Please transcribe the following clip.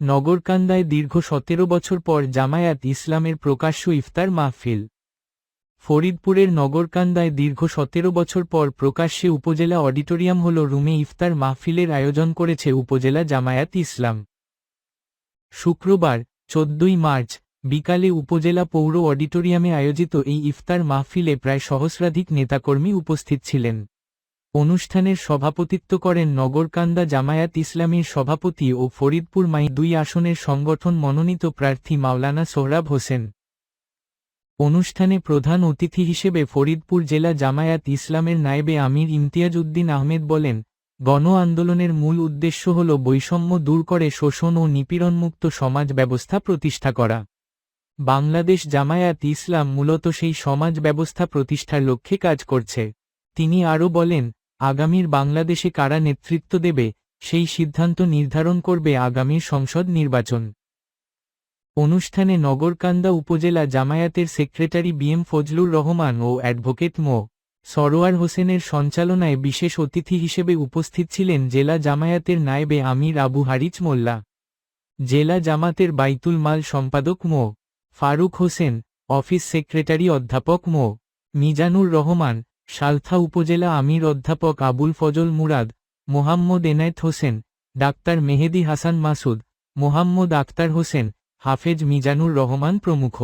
নগরকান্দায় দীর্ঘ সতেরো বছর পর জামায়াত ইসলামের প্রকাশ্য ইফতার মাহফিল। ফরিদপুরের নগরকান্দায় দীর্ঘ সতেরো বছর পর প্রকাশ্যে উপজেলা অডিটোরিয়াম হল রুমে ইফতার মাহফিলের আয়োজন করেছে উপজেলা জামায়াত ইসলাম। শুক্রবার, চোদ্দই মার্চ, বিকালে উপজেলা পৌর অডিটোরিয়ামে আয়োজিত এই ইফতার মাহফিলে প্রায় সহস্রাধিক নেতাকর্মী উপস্থিত ছিলেন। অনুষ্ঠানের সভাপতিত্ব করেন নগরকান্দা জামায়াত ইসলামীর সভাপতি ও ফরিদপুর মাই দুই আসনের সংগঠন মনোনীত প্রার্থী মাওলানা সোহরাব হোসেন। অনুষ্ঠানে প্রধান অতিথি হিসেবে ফরিদপুর জেলা জামায়াত ইসলামের নায়েবে আমির ইমতিয়াজ উদ্দিন আহমেদ বলেন, গণ আন্দোলনের মূল উদ্দেশ্য হল বৈষম্য দূর করে শোষণ ও নিপীড়নমুক্ত সমাজ ব্যবস্থা প্রতিষ্ঠা করা। বাংলাদেশ জামায়াত ইসলাম মূলত সেই সমাজ ব্যবস্থা প্রতিষ্ঠার লক্ষ্যে কাজ করছে। তিনি আরও বলেন আগামীর বাংলাদেশে কারা নেতৃত্ব দেবে, সেই সিদ্ধান্ত নির্ধারণ করবে আগামীর সংসদ নির্বাচন। অনুষ্ঠানে নগরকান্দা উপজেলা জামায়াতের সেক্রেটারি বিএম ফজলুর রহমান ও অ্যাডভোকেট মো. সরোয়ার হোসেনের সঞ্চালনায় বিশেষ অতিথি হিসেবে উপস্থিত ছিলেন জেলা জামায়াতের নায়েবে আমির আবু হারিচ মোল্লা। জেলা জামাতের বাইতুল মাল সম্পাদক মো. ফারুক হোসেন, অফিস সেক্রেটারি অধ্যাপক মো. মিজানুর রহমান সালথা উপজেলা আমির অধ্যাপক আবুল ফজল মুরাদ, মোহাম্মদ এনায়েত হোসেন, ডাক্তার মেহেদি হাসান মাসুদ, মোহাম্মদ আক্তার হোসেন, হাফেজ মিজানুর রহমান প্রমুখ।